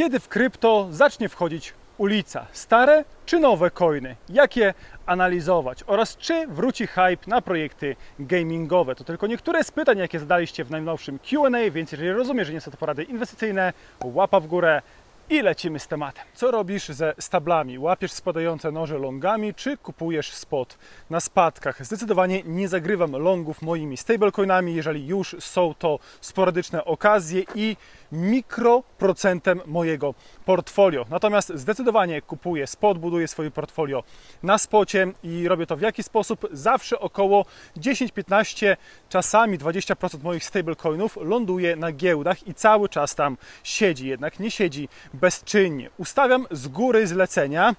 Kiedy w krypto zacznie wchodzić ulica? Stare czy nowe coiny? Jak je analizować? Oraz czy wróci hype na projekty gamingowe? To tylko niektóre z pytań, jakie zadaliście w najnowszym Q&A, więc jeżeli rozumiesz, że nie są to porady inwestycyjne, łapa w górę i lecimy z tematem. Co robisz ze stablami? Łapiesz spadające noże longami, czy kupujesz spot na spadkach? Zdecydowanie nie zagrywam longów moimi stablecoinami, jeżeli już są to sporadyczne okazje i mikroprocentem mojego portfolio. Natomiast zdecydowanie kupuję spot, buduję swoje portfolio na spocie i robię to w jaki sposób? Zawsze około 10-15, czasami 20% moich stablecoinów ląduje na giełdach i cały czas tam siedzi, jednak nie siedzi bezczynnie. Ustawiam z góry zlecenia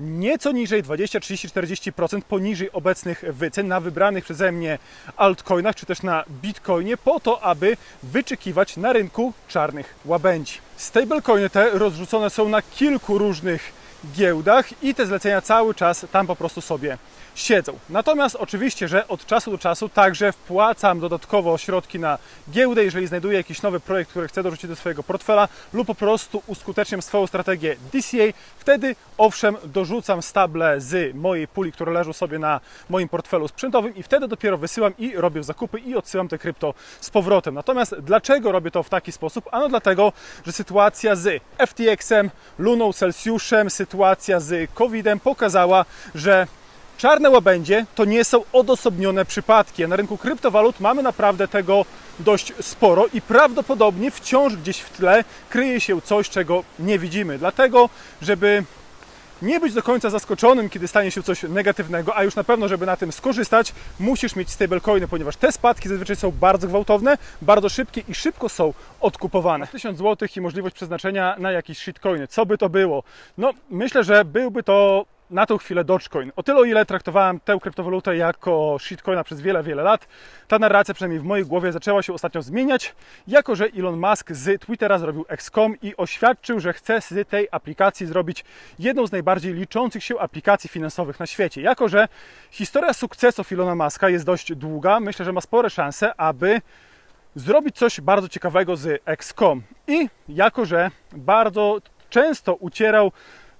nieco niżej 20, 30, 40% poniżej obecnych wycen na wybranych przeze mnie altcoinach czy też na bitcoinie po to, aby wyczekiwać na rynku czarnych łabędzi. Stablecoiny te rozrzucone są na kilku różnych giełdach i te zlecenia cały czas tam po prostu sobie siedzą. Natomiast oczywiście, że od czasu do czasu także wpłacam dodatkowo środki na giełdę, jeżeli znajduję jakiś nowy projekt, który chcę dorzucić do swojego portfela lub po prostu uskuteczniam swoją strategię DCA, wtedy owszem dorzucam stable z mojej puli, które leżą sobie na moim portfelu sprzętowym i wtedy dopiero wysyłam i robię zakupy i odsyłam te krypto z powrotem. Natomiast dlaczego robię to w taki sposób? Ano dlatego, że sytuacja z FTX-em, Luną, Celsjuszem, sytuacja z COVID-em pokazała, że Czarne łabędzie to nie są odosobnione przypadki. Na rynku kryptowalut mamy naprawdę tego dość sporo i prawdopodobnie wciąż gdzieś w tle kryje się coś, czego nie widzimy. Dlatego, żeby nie być do końca zaskoczonym, kiedy stanie się coś negatywnego, a już na pewno, żeby na tym skorzystać, musisz mieć stablecoiny, ponieważ te spadki zazwyczaj są bardzo gwałtowne, bardzo szybkie i szybko są odkupowane. 1000 zł i możliwość przeznaczenia na jakieś shitcoiny. Co by to było? No, myślę, że byłby to na tą chwilę Dogecoin. O tyle, o ile traktowałem tę kryptowalutę jako shitcoina przez wiele, wiele lat, ta narracja, przynajmniej w mojej głowie, zaczęła się ostatnio zmieniać, jako że Elon Musk z Twittera zrobił XCOM i oświadczył, że chce z tej aplikacji zrobić jedną z najbardziej liczących się aplikacji finansowych na świecie. Jako że historia sukcesów Elona Muska jest dość długa, myślę, że ma spore szanse, aby zrobić coś bardzo ciekawego z XCOM. I jako że bardzo często ucierał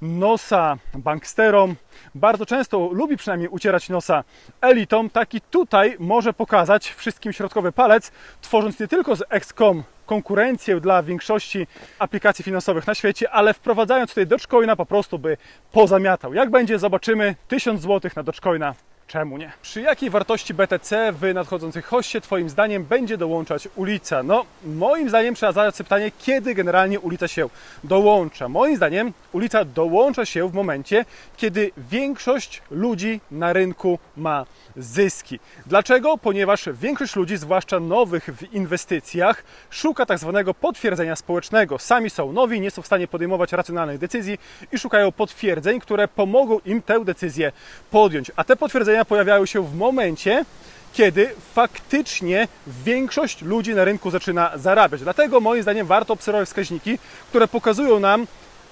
nosa banksterom, bardzo często lubi przynajmniej ucierać nosa elitom, taki tutaj może pokazać wszystkim środkowy palec, tworząc nie tylko z XCOM konkurencję dla większości aplikacji finansowych na świecie, ale wprowadzając tutaj Dogecoina po prostu by pozamiatał. Jak będzie, zobaczymy. 1000 zł na Dogecoina Czemu nie? Przy jakiej wartości BTC w nadchodzących hoście Twoim zdaniem będzie dołączać ulica? No, moim zdaniem trzeba zadać sobie pytanie, kiedy generalnie ulica się dołącza. Moim zdaniem ulica dołącza się w momencie, kiedy większość ludzi na rynku ma zyski. Dlaczego? Ponieważ większość ludzi, zwłaszcza nowych w inwestycjach, szuka tak zwanego potwierdzenia społecznego. Sami są nowi, nie są w stanie podejmować racjonalnych decyzji i szukają potwierdzeń, które pomogą im tę decyzję podjąć. A te potwierdzenia pojawiają się w momencie, kiedy faktycznie większość ludzi na rynku zaczyna zarabiać. Dlatego moim zdaniem warto obserwować wskaźniki, które pokazują nam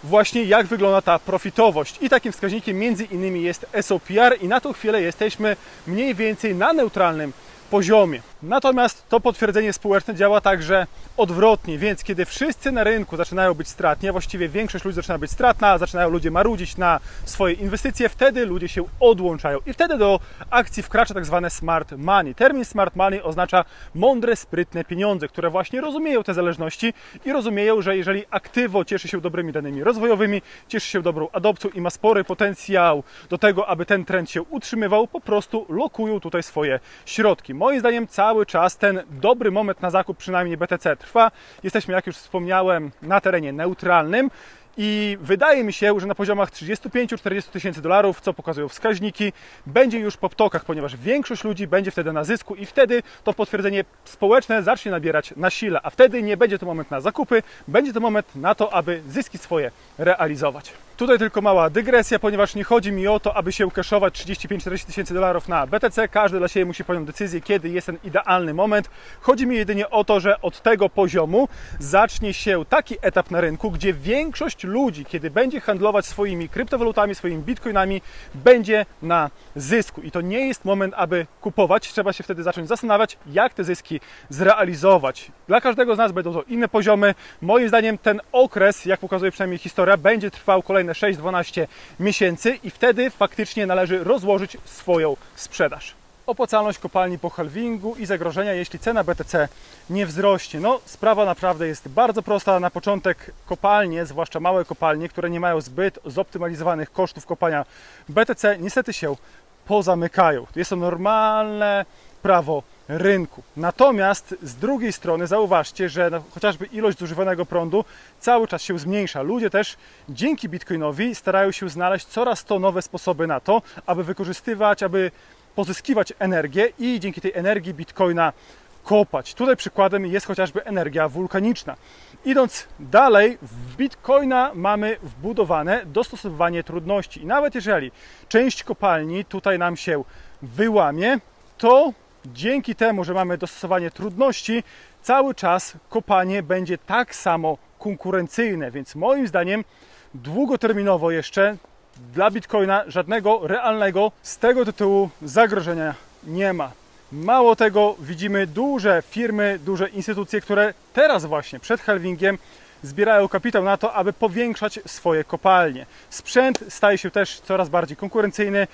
właśnie jak wygląda ta profitowość. I takim wskaźnikiem między innymi jest SOPR i na tą chwilę jesteśmy mniej więcej na neutralnym poziomie. Natomiast to potwierdzenie społeczne działa także odwrotnie, więc kiedy wszyscy na rynku zaczynają być stratni, a właściwie większość ludzi zaczyna być stratna, zaczynają ludzie marudzić na swoje inwestycje, wtedy ludzie się odłączają i wtedy do akcji wkracza tak zwane smart money. Termin smart money oznacza mądre, sprytne pieniądze, które właśnie rozumieją te zależności i rozumieją, że jeżeli aktywo cieszy się dobrymi danymi rozwojowymi, cieszy się dobrą adopcją i ma spory potencjał do tego, aby ten trend się utrzymywał, po prostu lokują tutaj swoje środki. Moim zdaniem cały czas ten dobry moment na zakup przynajmniej BTC trwa. Jesteśmy, jak już wspomniałem, na terenie neutralnym. I wydaje mi się, że na poziomach 35-40 tysięcy dolarów, co pokazują wskaźniki, będzie już po ptokach, ponieważ większość ludzi będzie wtedy na zysku i wtedy to potwierdzenie społeczne zacznie nabierać na sile, a wtedy nie będzie to moment na zakupy, będzie to moment na to, aby zyski swoje realizować. Tutaj tylko mała dygresja, ponieważ nie chodzi mi o to, aby się ukeszować 35-40 tysięcy dolarów na BTC. Każdy dla siebie musi podjąć decyzję, kiedy jest ten idealny moment. Chodzi mi jedynie o to, że od tego poziomu zacznie się taki etap na rynku, gdzie większość ludzi, kiedy będzie handlować swoimi kryptowalutami, swoimi bitcoinami, będzie na zysku. I to nie jest moment, aby kupować. Trzeba się wtedy zacząć zastanawiać, jak te zyski zrealizować. Dla każdego z nas będą to inne poziomy. Moim zdaniem ten okres, jak pokazuje przynajmniej historia, będzie trwał kolejne 6-12 miesięcy i wtedy faktycznie należy rozłożyć swoją sprzedaż opłacalność kopalni po halvingu i zagrożenia, jeśli cena BTC nie wzrośnie. No, sprawa naprawdę jest bardzo prosta. Na początek kopalnie, zwłaszcza małe kopalnie, które nie mają zbyt zoptymalizowanych kosztów kopania BTC, niestety się pozamykają. Jest to normalne prawo rynku. Natomiast z drugiej strony zauważcie, że chociażby ilość zużywanego prądu cały czas się zmniejsza. Ludzie też dzięki Bitcoinowi starają się znaleźć coraz to nowe sposoby na to, aby wykorzystywać, aby pozyskiwać energię i dzięki tej energii bitcoina kopać. Tutaj przykładem jest chociażby energia wulkaniczna. Idąc dalej, w bitcoina mamy wbudowane dostosowywanie trudności. I nawet jeżeli część kopalni tutaj nam się wyłamie, to dzięki temu, że mamy dostosowanie trudności, cały czas kopanie będzie tak samo konkurencyjne. Więc moim zdaniem długoterminowo jeszcze dla Bitcoina żadnego realnego z tego tytułu zagrożenia nie ma. Mało tego, widzimy duże firmy, duże instytucje, które teraz właśnie przed halvingiem zbierają kapitał na to, aby powiększać swoje kopalnie. Sprzęt staje się też coraz bardziej konkurencyjny,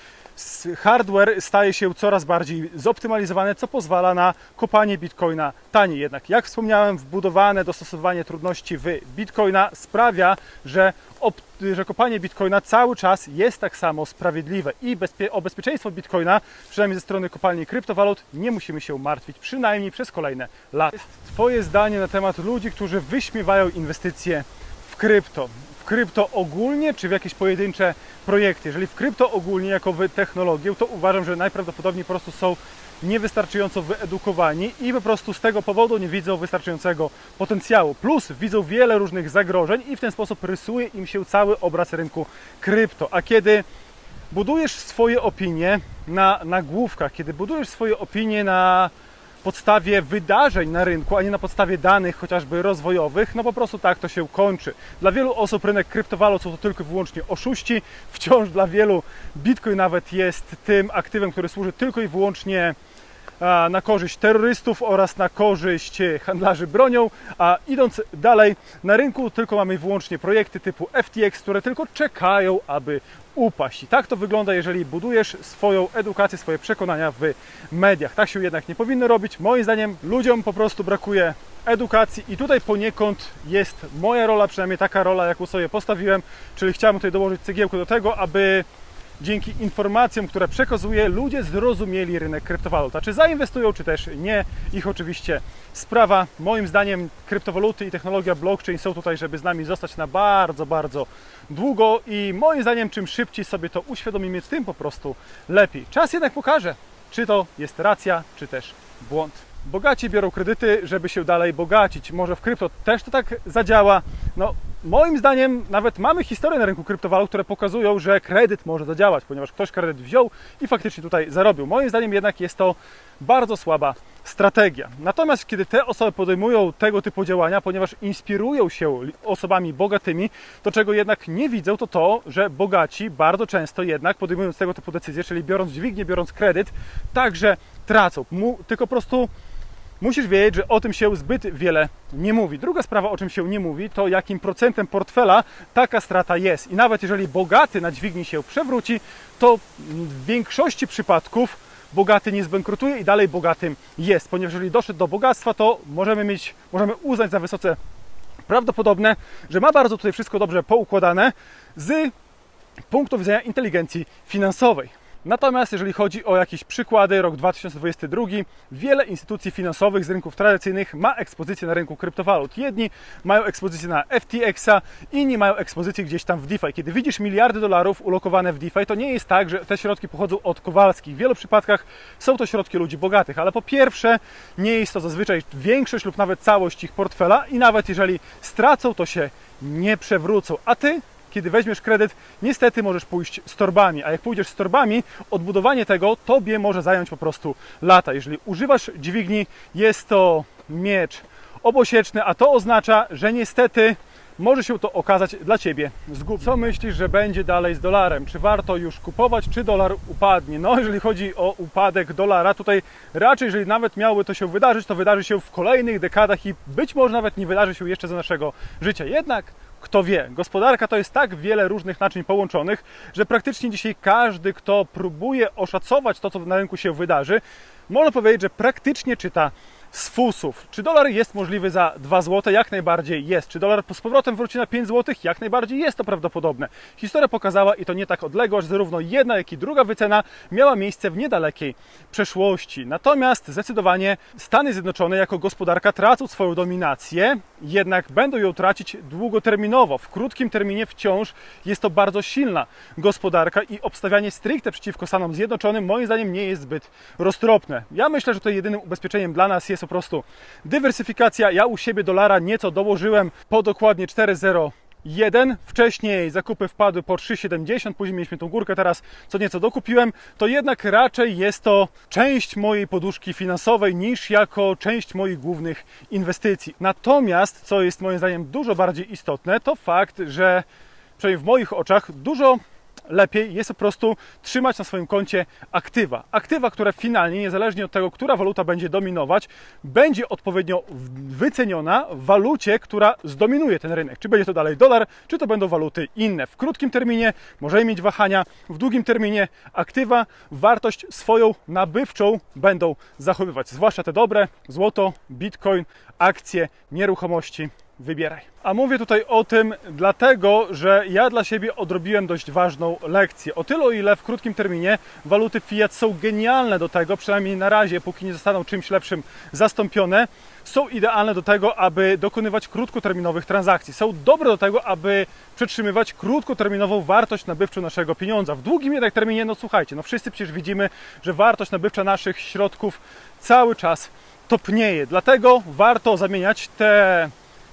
hardware staje się coraz bardziej zoptymalizowany, co pozwala na kopanie bitcoina taniej. Jednak, jak wspomniałem, wbudowane dostosowanie trudności w bitcoina sprawia, że, że kopanie bitcoina cały czas jest tak samo sprawiedliwe i bezpie o bezpieczeństwo bitcoina, przynajmniej ze strony kopalni kryptowalut, nie musimy się martwić, przynajmniej przez kolejne lata. Twoje zdanie na temat ludzi, którzy wyśmiewają inwestycje w krypto krypto ogólnie, czy w jakieś pojedyncze projekty. Jeżeli w krypto ogólnie, jako w technologię, to uważam, że najprawdopodobniej po prostu są niewystarczająco wyedukowani i po prostu z tego powodu nie widzą wystarczającego potencjału. Plus widzą wiele różnych zagrożeń i w ten sposób rysuje im się cały obraz rynku krypto. A kiedy budujesz swoje opinie na nagłówkach, kiedy budujesz swoje opinie na podstawie wydarzeń na rynku, a nie na podstawie danych chociażby rozwojowych, no po prostu tak to się kończy. Dla wielu osób rynek kryptowalut to tylko i wyłącznie oszuści. Wciąż dla wielu Bitcoin nawet jest tym aktywem, który służy tylko i wyłącznie na korzyść terrorystów oraz na korzyść handlarzy bronią, a idąc dalej na rynku tylko mamy wyłącznie projekty typu FTX, które tylko czekają, aby upaść. I tak to wygląda, jeżeli budujesz swoją edukację, swoje przekonania w mediach. Tak się jednak nie powinno robić. Moim zdaniem ludziom po prostu brakuje edukacji i tutaj poniekąd jest moja rola, przynajmniej taka rola, jaką sobie postawiłem, czyli chciałem tutaj dołożyć cegiełkę do tego, aby dzięki informacjom, które przekazuję, ludzie zrozumieli rynek kryptowalut. A czy zainwestują, czy też nie, ich oczywiście sprawa. Moim zdaniem kryptowaluty i technologia blockchain są tutaj, żeby z nami zostać na bardzo, bardzo długo i moim zdaniem czym szybciej sobie to uświadomimy, tym po prostu lepiej. Czas jednak pokaże, czy to jest racja, czy też błąd. Bogaci biorą kredyty, żeby się dalej bogacić. Może w krypto też to tak zadziała. No, moim zdaniem nawet mamy historię na rynku kryptowalut, które pokazują, że kredyt może zadziałać, ponieważ ktoś kredyt wziął i faktycznie tutaj zarobił. Moim zdaniem jednak jest to bardzo słaba strategia. Natomiast kiedy te osoby podejmują tego typu działania, ponieważ inspirują się osobami bogatymi, to czego jednak nie widzą, to to, że bogaci bardzo często jednak podejmując tego typu decyzje, czyli biorąc dźwignię, biorąc kredyt, także tracą. Mu, tylko po prostu musisz wiedzieć, że o tym się zbyt wiele nie mówi. Druga sprawa, o czym się nie mówi, to jakim procentem portfela taka strata jest. I nawet jeżeli bogaty na dźwigni się przewróci, to w większości przypadków bogaty nie zbankrutuje i dalej bogatym jest, ponieważ jeżeli doszedł do bogactwa, to możemy mieć, możemy uznać za wysoce prawdopodobne, że ma bardzo tutaj wszystko dobrze poukładane z punktu widzenia inteligencji finansowej. Natomiast jeżeli chodzi o jakieś przykłady, rok 2022, wiele instytucji finansowych z rynków tradycyjnych ma ekspozycję na rynku kryptowalut. Jedni mają ekspozycję na FTX-a, inni mają ekspozycję gdzieś tam w DeFi. Kiedy widzisz miliardy dolarów ulokowane w DeFi, to nie jest tak, że te środki pochodzą od Kowalskich. W wielu przypadkach są to środki ludzi bogatych, ale po pierwsze nie jest to zazwyczaj większość lub nawet całość ich portfela i nawet jeżeli stracą, to się nie przewrócą. A ty kiedy weźmiesz kredyt, niestety możesz pójść z torbami, a jak pójdziesz z torbami, odbudowanie tego tobie może zająć po prostu lata. Jeżeli używasz dźwigni, jest to miecz obosieczny, a to oznacza, że niestety może się to okazać dla Ciebie zgubne. Co myślisz, że będzie dalej z dolarem? Czy warto już kupować, czy dolar upadnie? No, jeżeli chodzi o upadek dolara, tutaj raczej, jeżeli nawet miałoby to się wydarzyć, to wydarzy się w kolejnych dekadach i być może nawet nie wydarzy się jeszcze za naszego życia. Jednak kto wie, gospodarka to jest tak wiele różnych naczyń połączonych, że praktycznie dzisiaj każdy, kto próbuje oszacować to, co na rynku się wydarzy, można powiedzieć, że praktycznie czyta z fusów. Czy dolar jest możliwy za 2 zł? Jak najbardziej jest. Czy dolar z powrotem wróci na 5 zł? Jak najbardziej jest to prawdopodobne. Historia pokazała i to nie tak odległo, że zarówno jedna, jak i druga wycena miała miejsce w niedalekiej przeszłości. Natomiast zdecydowanie Stany Zjednoczone jako gospodarka tracą swoją dominację, jednak będą ją tracić długoterminowo. W krótkim terminie wciąż jest to bardzo silna gospodarka i obstawianie stricte przeciwko Stanom Zjednoczonym moim zdaniem nie jest zbyt roztropne. Ja myślę, że to jedynym ubezpieczeniem dla nas jest po prostu dywersyfikacja. Ja u siebie dolara nieco dołożyłem po dokładnie 4,0 1. Wcześniej zakupy wpadły po 3,70, później mieliśmy tą górkę, teraz co nieco dokupiłem. To jednak raczej jest to część mojej poduszki finansowej niż jako część moich głównych inwestycji. Natomiast, co jest moim zdaniem dużo bardziej istotne, to fakt, że przynajmniej w moich oczach dużo lepiej jest po prostu trzymać na swoim koncie aktywa. Aktywa, które finalnie, niezależnie od tego, która waluta będzie dominować, będzie odpowiednio wyceniona w walucie, która zdominuje ten rynek. Czy będzie to dalej dolar, czy to będą waluty inne. W krótkim terminie możemy mieć wahania, w długim terminie aktywa wartość swoją nabywczą będą zachowywać. Zwłaszcza te dobre, złoto, bitcoin, akcje, nieruchomości wybieraj. A mówię tutaj o tym dlatego, że ja dla siebie odrobiłem dość ważną lekcję. O tyle, o ile w krótkim terminie waluty fiat są genialne do tego, przynajmniej na razie, póki nie zostaną czymś lepszym zastąpione, są idealne do tego, aby dokonywać krótkoterminowych transakcji. Są dobre do tego, aby przetrzymywać krótkoterminową wartość nabywczą naszego pieniądza. W długim jednak terminie, no słuchajcie, no wszyscy przecież widzimy, że wartość nabywcza naszych środków cały czas topnieje. Dlatego warto zamieniać te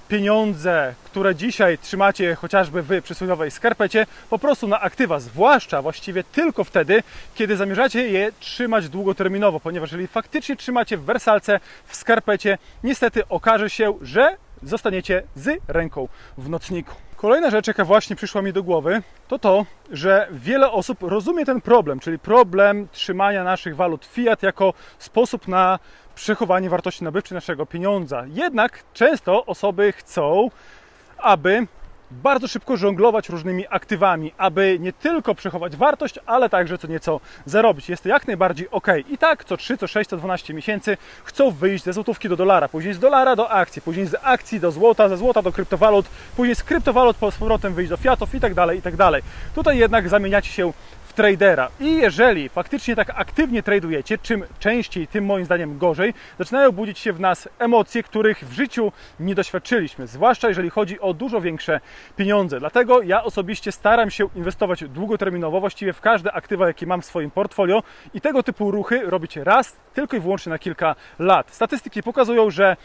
pieniądze, które dzisiaj trzymacie chociażby w przysłowiowej skarpecie, po prostu na aktywa, zwłaszcza właściwie tylko wtedy, kiedy zamierzacie je trzymać długoterminowo, ponieważ jeżeli faktycznie trzymacie w wersalce, w skarpecie, niestety okaże się, że zostaniecie z ręką w nocniku. Kolejna rzecz, jaka właśnie przyszła mi do głowy, to to, że wiele osób rozumie ten problem, czyli problem trzymania naszych walut fiat jako sposób na przechowanie wartości nabywczej naszego pieniądza. Jednak często osoby chcą, aby bardzo szybko żonglować różnymi aktywami, aby nie tylko przechować wartość, ale także co nieco zarobić. Jest to jak najbardziej ok. I tak co 3, co 6, co 12 miesięcy chcą wyjść ze złotówki do dolara, później z dolara do akcji, później z akcji do złota, ze złota do kryptowalut, później z kryptowalut z powrotem wyjść do fiatów i tak dalej, i tak dalej. Tutaj jednak zamieniacie się tradera. I jeżeli faktycznie tak aktywnie tradujecie, czym częściej, tym moim zdaniem gorzej, zaczynają budzić się w nas emocje, których w życiu nie doświadczyliśmy, zwłaszcza jeżeli chodzi o dużo większe pieniądze. Dlatego ja osobiście staram się inwestować długoterminowo, właściwie w każde aktywa, jakie mam w swoim portfolio i tego typu ruchy robić raz, tylko i wyłącznie na kilka lat. Statystyki pokazują, że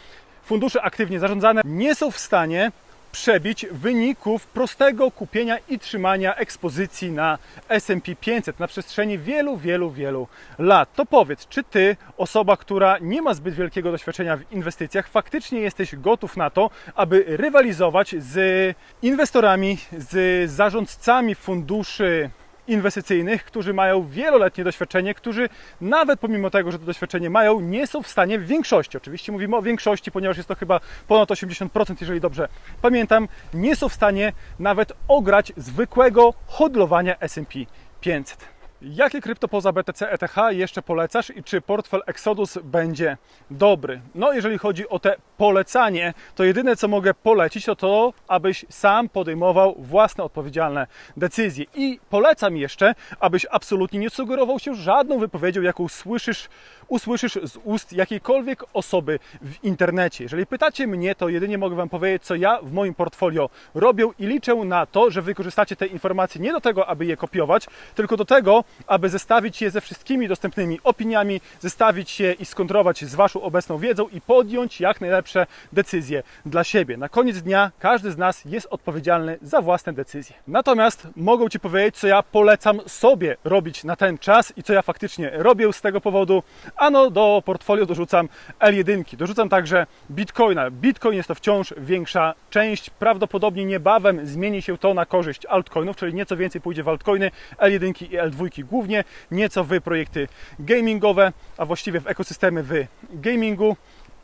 fundusze aktywnie zarządzane nie są w stanie przebić wyników prostego kupienia i trzymania ekspozycji na S&P 500 na przestrzeni wielu, wielu, wielu lat. To powiedz, czy ty, osoba, która nie ma zbyt wielkiego doświadczenia w inwestycjach, faktycznie jesteś gotów na to, aby rywalizować z inwestorami, z zarządcami funduszy inwestycyjnych, którzy mają wieloletnie doświadczenie, którzy nawet pomimo tego, że to doświadczenie mają, nie są w stanie w większości, oczywiście mówimy o większości, ponieważ jest to chyba ponad 80%, jeżeli dobrze pamiętam, nie są w stanie nawet ograć zwykłego hodlowania S&P 500. Jakie krypto poza BTC ETH jeszcze polecasz i czy portfel Exodus będzie dobry? No, jeżeli chodzi o te polecanie, to jedyne co mogę polecić to to, abyś sam podejmował własne odpowiedzialne decyzje. I polecam jeszcze, abyś absolutnie nie sugerował się żadną wypowiedzią, jaką słyszysz, usłyszysz z ust jakiejkolwiek osoby w internecie. Jeżeli pytacie mnie, to jedynie mogę Wam powiedzieć, co ja w moim portfolio robię i liczę na to, że wykorzystacie te informacje nie do tego, aby je kopiować, tylko do tego, aby zestawić je ze wszystkimi dostępnymi opiniami, zestawić je i skontrować z Waszą obecną wiedzą i podjąć jak najlepsze decyzje dla siebie. Na koniec dnia każdy z nas jest odpowiedzialny za własne decyzje. Natomiast mogę Ci powiedzieć, co ja polecam sobie robić na ten czas i co ja faktycznie robię z tego powodu. Ano do portfolio dorzucam L1, dorzucam także Bitcoina. Bitcoin jest to wciąż większa część, prawdopodobnie niebawem zmieni się to na korzyść altcoinów, czyli nieco więcej pójdzie w altcoiny L1 i L2 głównie, nieco w projekty gamingowe, a właściwie w ekosystemy w gamingu.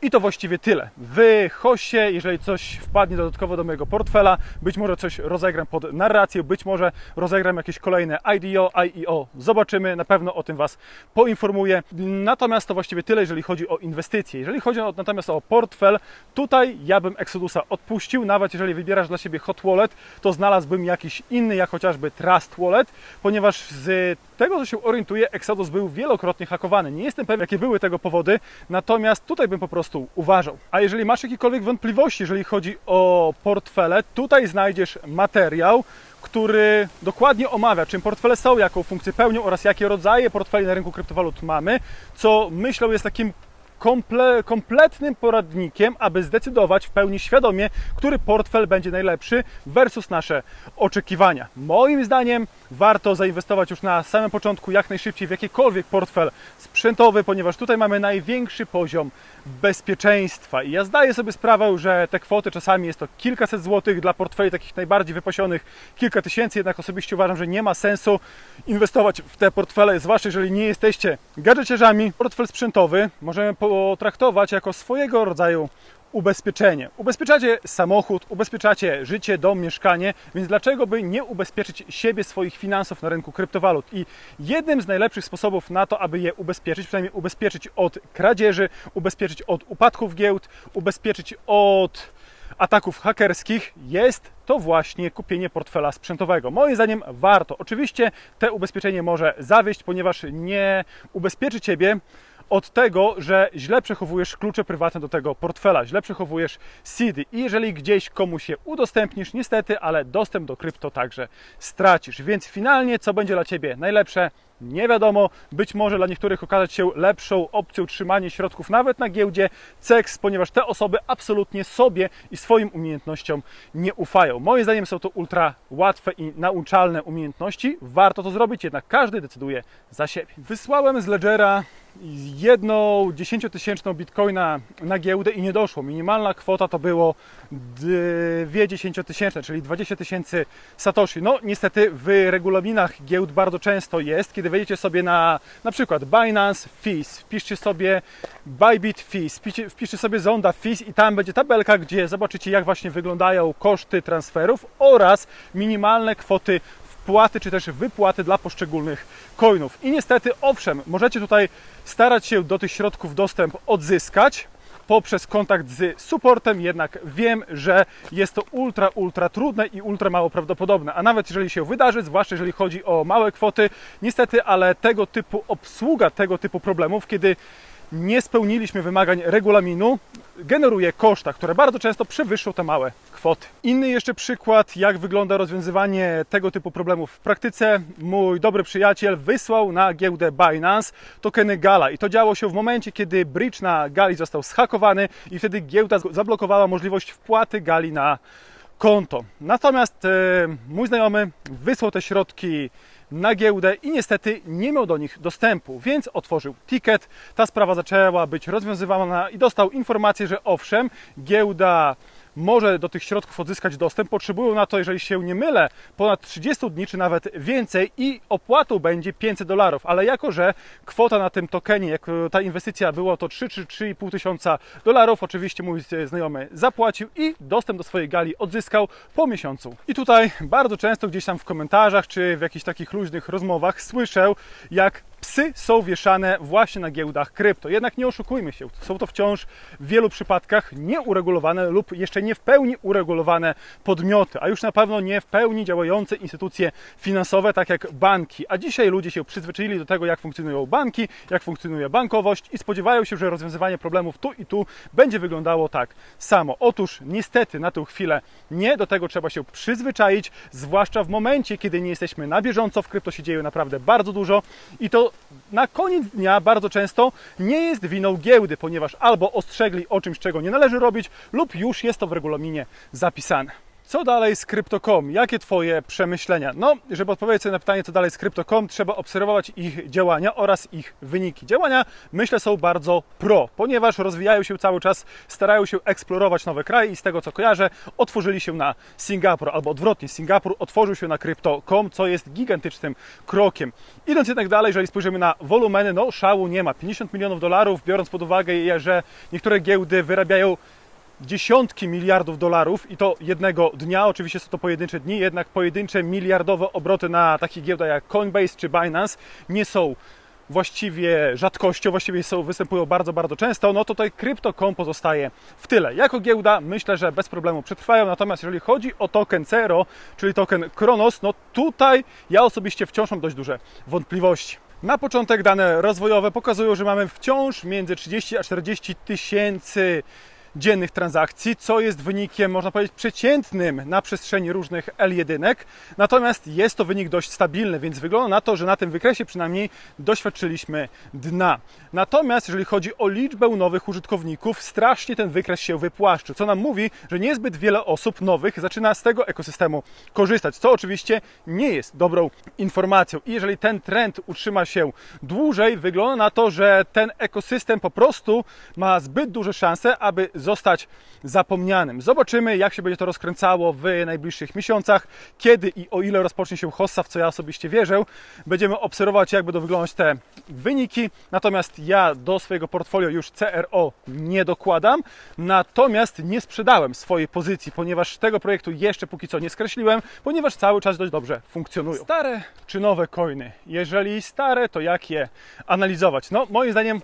I to właściwie tyle. W hoście, jeżeli coś wpadnie dodatkowo do mojego portfela, być może coś rozegram pod narrację, być może rozegram jakieś kolejne IDO, IEO. Zobaczymy, na pewno o tym Was poinformuję. Natomiast to właściwie tyle, jeżeli chodzi o inwestycje. Jeżeli chodzi o, natomiast o portfel, tutaj ja bym Exodusa odpuścił, nawet jeżeli wybierasz dla siebie Hot Wallet, to znalazłbym jakiś inny, jak chociażby Trust Wallet, ponieważ z tego, co się orientuję, Exodus był wielokrotnie hakowany. Nie jestem pewien, jakie były tego powody, natomiast tutaj bym po prostu uważał. A jeżeli masz jakiekolwiek wątpliwości, jeżeli chodzi o portfele, tutaj znajdziesz materiał, który dokładnie omawia, czym portfele są, jaką funkcję pełnią oraz jakie rodzaje portfeli na rynku kryptowalut mamy, co myślę jest takim komple, kompletnym poradnikiem, aby zdecydować w pełni świadomie, który portfel będzie najlepszy versus nasze oczekiwania. Moim zdaniem warto zainwestować już na samym początku jak najszybciej w jakikolwiek portfel sprzętowy, ponieważ tutaj mamy największy poziom bezpieczeństwa. I ja zdaję sobie sprawę, że te kwoty czasami jest to kilkaset złotych dla portfeli takich najbardziej wypasionych, kilka tysięcy, jednak osobiście uważam, że nie ma sensu inwestować w te portfele, zwłaszcza jeżeli nie jesteście gadżeciarzami. Portfel sprzętowy możemy potraktować jako swojego rodzaju ubezpieczenie. Ubezpieczacie samochód, ubezpieczacie życie, dom, mieszkanie, więc dlaczego by nie ubezpieczyć siebie, swoich finansów na rynku kryptowalut? I jednym z najlepszych sposobów na to, aby je ubezpieczyć, przynajmniej ubezpieczyć od kradzieży, ubezpieczyć od upadków giełd, ubezpieczyć od ataków hakerskich jest to właśnie kupienie portfela sprzętowego. Moim zdaniem warto. Oczywiście te ubezpieczenie może zawieść, ponieważ nie ubezpieczy Ciebie od tego, że źle przechowujesz klucze prywatne do tego portfela, źle przechowujesz seedy i jeżeli gdzieś komuś je udostępnisz, niestety, ale dostęp do krypto także stracisz. Więc finalnie, co będzie dla Ciebie najlepsze? Nie wiadomo, być może dla niektórych okazać się lepszą opcją trzymanie środków nawet na giełdzie CEX, ponieważ te osoby absolutnie sobie i swoim umiejętnościom nie ufają. Moim zdaniem są to ultra łatwe i nauczalne umiejętności. Warto to zrobić, jednak każdy decyduje za siebie. Wysłałem z Ledgera jedną dziesięciotysięczną bitcoina na giełdę i nie doszło. Minimalna kwota to było dwie dziesięciotysięczne, czyli 20 tysięcy satoshi. No niestety w regulaminach giełd bardzo często jest, kiedy wejdziecie sobie na na przykład Binance Fees, wpiszcie sobie Bybit Fees, wpiszcie, wpiszcie sobie Zonda Fees i tam będzie tabelka, gdzie zobaczycie jak właśnie wyglądają koszty transferów oraz minimalne kwoty wpłaty czy też wypłaty dla poszczególnych coinów. I niestety, owszem, możecie tutaj starać się do tych środków dostęp odzyskać poprzez kontakt z supportem, jednak wiem, że jest to ultra, ultra trudne i ultra mało prawdopodobne. A nawet jeżeli się wydarzy, zwłaszcza jeżeli chodzi o małe kwoty, niestety, ale tego typu obsługa tego typu problemów, kiedy nie spełniliśmy wymagań regulaminu, generuje koszta, które bardzo często przewyższą te małe kwoty. Inny jeszcze przykład, jak wygląda rozwiązywanie tego typu problemów w praktyce. Mój dobry przyjaciel wysłał na giełdę Binance tokeny Gala i to działo się w momencie, kiedy bridge na Gali został zhakowany i wtedy giełda zablokowała możliwość wpłaty Gali na konto. Natomiast e, mój znajomy wysłał te środki na giełdę i niestety nie miał do nich dostępu, więc otworzył ticket. Ta sprawa zaczęła być rozwiązywana i dostał informację, że owszem, giełda może do tych środków odzyskać dostęp. Potrzebują na to, jeżeli się nie mylę, ponad 30 dni czy nawet więcej i opłatą będzie 500 dolarów. Ale jako, że kwota na tym tokenie, jak ta inwestycja było to 3 czy 3,5 tysiąca dolarów, oczywiście mój znajomy zapłacił i dostęp do swojej gali odzyskał po miesiącu. I tutaj bardzo często gdzieś tam w komentarzach czy w jakichś takich luźnych rozmowach słyszę, jak psy są wieszane właśnie na giełdach krypto. Jednak nie oszukujmy się, są to wciąż w wielu przypadkach nieuregulowane lub jeszcze nie w pełni uregulowane podmioty, a już na pewno nie w pełni działające instytucje finansowe, tak jak banki. A dzisiaj ludzie się przyzwyczaili do tego, jak funkcjonują banki, jak funkcjonuje bankowość i spodziewają się, że rozwiązywanie problemów tu i tu będzie wyglądało tak samo. Otóż niestety na tę chwilę nie, do tego trzeba się przyzwyczaić, zwłaszcza w momencie, kiedy nie jesteśmy na bieżąco, w krypto się dzieje naprawdę bardzo dużo i to na koniec dnia bardzo często nie jest winą giełdy, ponieważ albo ostrzegli o czymś, czego nie należy robić, lub już jest to w regulaminie zapisane. Co dalej z Crypto.com? Jakie Twoje przemyślenia? No, żeby odpowiedzieć sobie na pytanie, co dalej z Crypto.com, trzeba obserwować ich działania oraz ich wyniki. Działania, myślę, są bardzo pro, ponieważ rozwijają się cały czas, starają się eksplorować nowe kraje i z tego, co kojarzę, otworzyli się na Singapur, albo odwrotnie, Singapur otworzył się na Crypto.com, co jest gigantycznym krokiem. Idąc jednak dalej, jeżeli spojrzymy na wolumeny, no szału nie ma. 50 milionów dolarów, biorąc pod uwagę, że niektóre giełdy wyrabiają dziesiątki miliardów dolarów i to jednego dnia. Oczywiście są to pojedyncze dni, jednak pojedyncze miliardowe obroty na takich giełdach jak Coinbase czy Binance nie są właściwie rzadkością, właściwie są, występują bardzo, bardzo często, no to tutaj Crypto.com pozostaje w tyle. Jako giełda myślę, że bez problemu przetrwają, natomiast jeżeli chodzi o token Cero, czyli token Kronos, no tutaj ja osobiście wciąż mam dość duże wątpliwości. Na początek dane rozwojowe pokazują, że mamy wciąż między 30 a 40 tysięcy dziennych transakcji, co jest wynikiem, można powiedzieć, przeciętnym na przestrzeni różnych L1. Natomiast jest to wynik dość stabilny, więc wygląda na to, że na tym wykresie przynajmniej doświadczyliśmy dna. Natomiast jeżeli chodzi o liczbę nowych użytkowników, strasznie ten wykres się wypłaszczył, co nam mówi, że niezbyt wiele osób nowych zaczyna z tego ekosystemu korzystać, co oczywiście nie jest dobrą informacją. I jeżeli ten trend utrzyma się dłużej, wygląda na to, że ten ekosystem po prostu ma zbyt duże szanse, aby zostać zapomnianym. Zobaczymy, jak się będzie to rozkręcało w najbliższych miesiącach, kiedy i o ile rozpocznie się hossa, w co ja osobiście wierzę. Będziemy obserwować, jak będą wyglądać te wyniki. Natomiast ja do swojego portfolio już CRO nie dokładam, natomiast nie sprzedałem swojej pozycji, ponieważ tego projektu jeszcze póki co nie skreśliłem, ponieważ cały czas dość dobrze funkcjonują. Stare czy nowe coiny? Jeżeli stare, to jak je analizować? No, moim zdaniem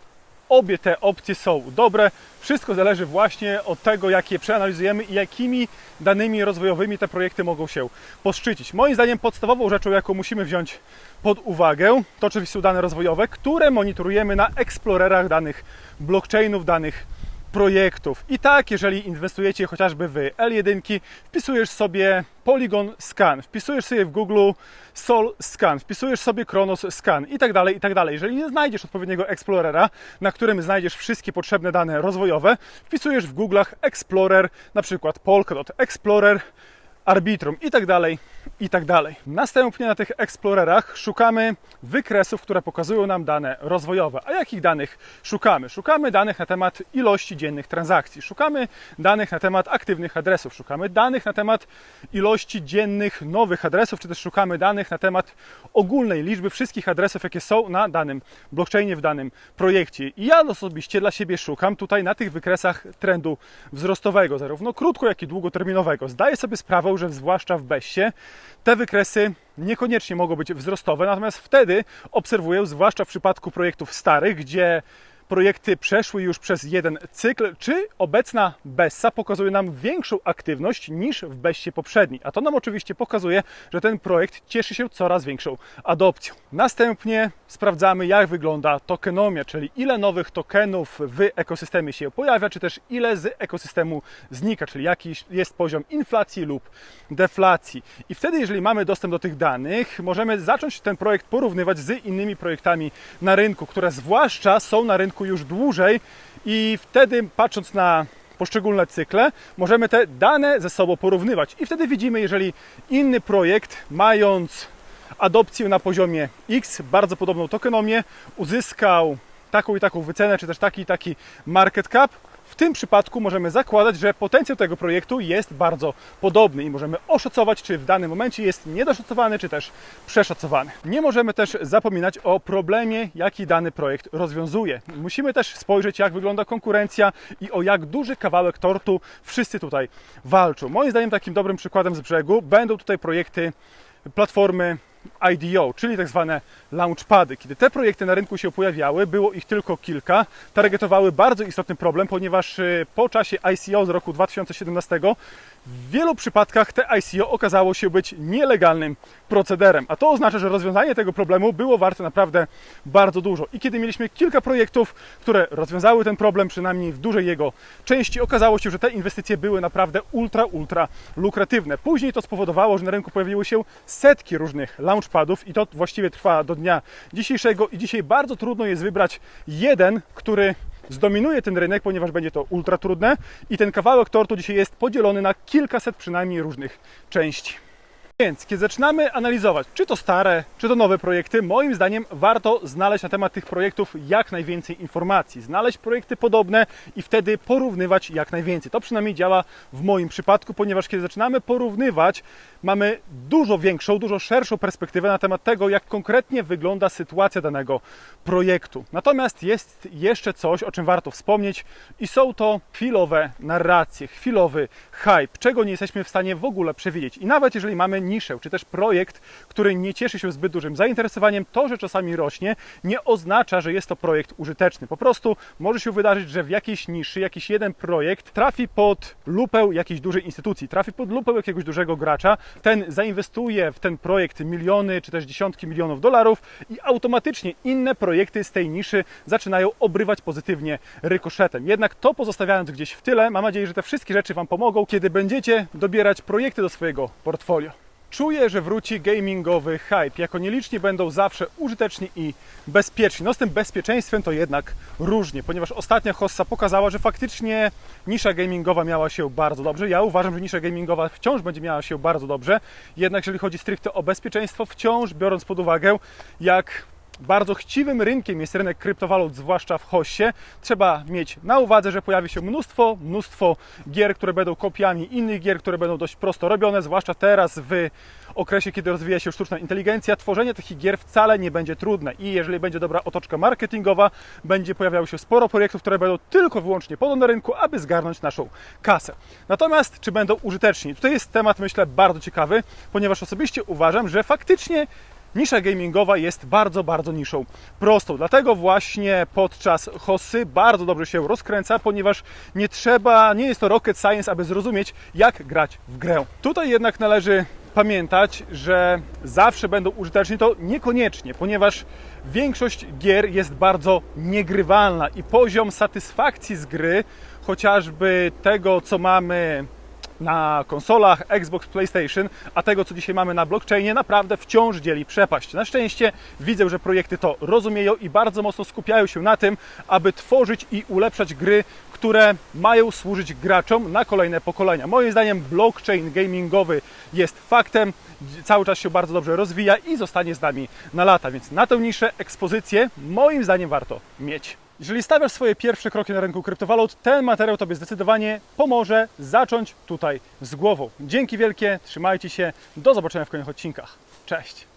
obie te opcje są dobre. Wszystko zależy właśnie od tego, jak je przeanalizujemy i jakimi danymi rozwojowymi te projekty mogą się poszczycić. Moim zdaniem podstawową rzeczą, jaką musimy wziąć pod uwagę, to oczywiście dane rozwojowe, które monitorujemy na eksplorerach danych blockchainów, danych projektów. I tak, jeżeli inwestujecie chociażby w L1, wpisujesz sobie Polygon Scan, wpisujesz sobie w Google Sol Scan, wpisujesz sobie Kronos Scan i tak dalej, i tak dalej. Jeżeli nie znajdziesz odpowiedniego Explorera, na którym znajdziesz wszystkie potrzebne dane rozwojowe, wpisujesz w Google'ach Explorer, na przykład Polkadot Explorer, Arbitrum i tak dalej, i tak dalej. Następnie na tych Explorerach szukamy wykresów, które pokazują nam dane rozwojowe. A jakich danych szukamy? Szukamy danych na temat ilości dziennych transakcji, szukamy danych na temat aktywnych adresów, szukamy danych na temat ilości dziennych nowych adresów, czy też szukamy danych na temat ogólnej liczby wszystkich adresów, jakie są na danym blockchainie, w danym projekcie. I ja osobiście dla siebie szukam tutaj na tych wykresach trendu wzrostowego, zarówno krótko, jak i długoterminowego. Zdaję sobie sprawę, że zwłaszcza w BESie te wykresy niekoniecznie mogą być wzrostowe, natomiast wtedy obserwuję, zwłaszcza w przypadku projektów starych, gdzie projekty przeszły już przez jeden cykl, czy obecna Bessa pokazuje nam większą aktywność niż w Bessie poprzedniej. A to nam oczywiście pokazuje, że ten projekt cieszy się coraz większą adopcją. Następnie sprawdzamy, jak wygląda tokenomia, czyli ile nowych tokenów w ekosystemie się pojawia, czy też ile z ekosystemu znika, czyli jaki jest poziom inflacji lub deflacji. I wtedy, jeżeli mamy dostęp do tych danych, możemy zacząć ten projekt porównywać z innymi projektami na rynku, które zwłaszcza są na rynku już dłużej i wtedy patrząc na poszczególne cykle, możemy te dane ze sobą porównywać. I wtedy widzimy, jeżeli inny projekt, mając adopcję na poziomie X, bardzo podobną tokenomię, uzyskał taką i taką wycenę, czy też taki i taki market cap, w tym przypadku możemy zakładać, że potencjał tego projektu jest bardzo podobny i możemy oszacować, czy w danym momencie jest niedoszacowany, czy też przeszacowany. Nie możemy też zapominać o problemie, jaki dany projekt rozwiązuje. Musimy też spojrzeć, jak wygląda konkurencja i o jak duży kawałek tortu wszyscy tutaj walczą. Moim zdaniem takim dobrym przykładem z brzegu będą tutaj projekty platformy IDO, czyli tak zwane launchpady. Kiedy te projekty na rynku się pojawiały, było ich tylko kilka, targetowały bardzo istotny problem, ponieważ y, po czasie ICO z roku 2017 w wielu przypadkach te ICO okazało się być nielegalnym procederem, a to oznacza, że rozwiązanie tego problemu było warte naprawdę bardzo dużo. I kiedy mieliśmy kilka projektów, które rozwiązały ten problem, przynajmniej w dużej jego części, okazało się, że te inwestycje były naprawdę ultra, ultra lukratywne. Później to spowodowało, że na rynku pojawiły się setki różnych launchpadów i to właściwie trwa do dnia dzisiejszego i dzisiaj bardzo trudno jest wybrać jeden, który zdominuje ten rynek, ponieważ będzie to ultra trudne i ten kawałek tortu dzisiaj jest podzielony na kilkaset przynajmniej różnych części. Więc kiedy zaczynamy analizować, czy to stare, czy to nowe projekty, moim zdaniem warto znaleźć na temat tych projektów jak najwięcej informacji, znaleźć projekty podobne i wtedy porównywać jak najwięcej. To przynajmniej działa w moim przypadku, ponieważ kiedy zaczynamy porównywać, mamy dużo większą, dużo szerszą perspektywę na temat tego, jak konkretnie wygląda sytuacja danego projektu. Natomiast jest jeszcze coś, o czym warto wspomnieć i są to chwilowe narracje, chwilowy hype, czego nie jesteśmy w stanie w ogóle przewidzieć. I nawet jeżeli mamy niszę, czy też projekt, który nie cieszy się zbyt dużym zainteresowaniem, to, że czasami rośnie, nie oznacza, że jest to projekt użyteczny. Po prostu może się wydarzyć, że w jakiejś niszy jakiś jeden projekt trafi pod lupę jakiejś dużej instytucji, trafi pod lupę jakiegoś dużego gracza, ten zainwestuje w ten projekt miliony, czy też dziesiątki milionów dolarów i automatycznie inne projekty z tej niszy zaczynają obrywać pozytywnie rykoszetem. Jednak to pozostawiając gdzieś w tyle, mam nadzieję, że te wszystkie rzeczy Wam pomogą, kiedy będziecie dobierać projekty do swojego portfolio. Czuję, że wróci gamingowy hype. Jako nieliczni będą zawsze użyteczni i bezpieczni. No z tym bezpieczeństwem to jednak różnie, ponieważ ostatnia hossa pokazała, że faktycznie nisza gamingowa miała się bardzo dobrze. Ja uważam, że nisza gamingowa wciąż będzie miała się bardzo dobrze. Jednak jeżeli chodzi stricte o bezpieczeństwo, wciąż biorąc pod uwagę, jak bardzo chciwym rynkiem jest rynek kryptowalut, zwłaszcza w Hossie. Trzeba mieć na uwadze, że pojawi się mnóstwo, mnóstwo gier, które będą kopiami innych gier, które będą dość prosto robione, zwłaszcza teraz w okresie, kiedy rozwija się sztuczna inteligencja. Tworzenie takich gier wcale nie będzie trudne i jeżeli będzie dobra otoczka marketingowa, będzie pojawiało się sporo projektów, które będą tylko wyłącznie po to na rynku, aby zgarnąć naszą kasę. Natomiast czy będą użyteczni? Tutaj jest temat, myślę, bardzo ciekawy, ponieważ osobiście uważam, że faktycznie Nisza gamingowa jest bardzo, bardzo niszą prostą. Dlatego właśnie podczas hossy bardzo dobrze się rozkręca, ponieważ nie trzeba, nie jest to rocket science, aby zrozumieć, jak grać w grę. Tutaj jednak należy pamiętać, że zawsze będą użyteczni, to niekoniecznie, ponieważ większość gier jest bardzo niegrywalna i poziom satysfakcji z gry, chociażby tego, co mamy na konsolach Xbox, PlayStation, a tego, co dzisiaj mamy na blockchainie, naprawdę wciąż dzieli przepaść. Na szczęście widzę, że projekty to rozumieją i bardzo mocno skupiają się na tym, aby tworzyć i ulepszać gry, które mają służyć graczom na kolejne pokolenia. Moim zdaniem blockchain gamingowy jest faktem, cały czas się bardzo dobrze rozwija i zostanie z nami na lata, więc na tę niszę ekspozycję moim zdaniem warto mieć. Jeżeli stawiasz swoje pierwsze kroki na rynku kryptowalut, ten materiał Tobie zdecydowanie pomoże zacząć tutaj z głową. Dzięki wielkie, trzymajcie się, do zobaczenia w kolejnych odcinkach. Cześć!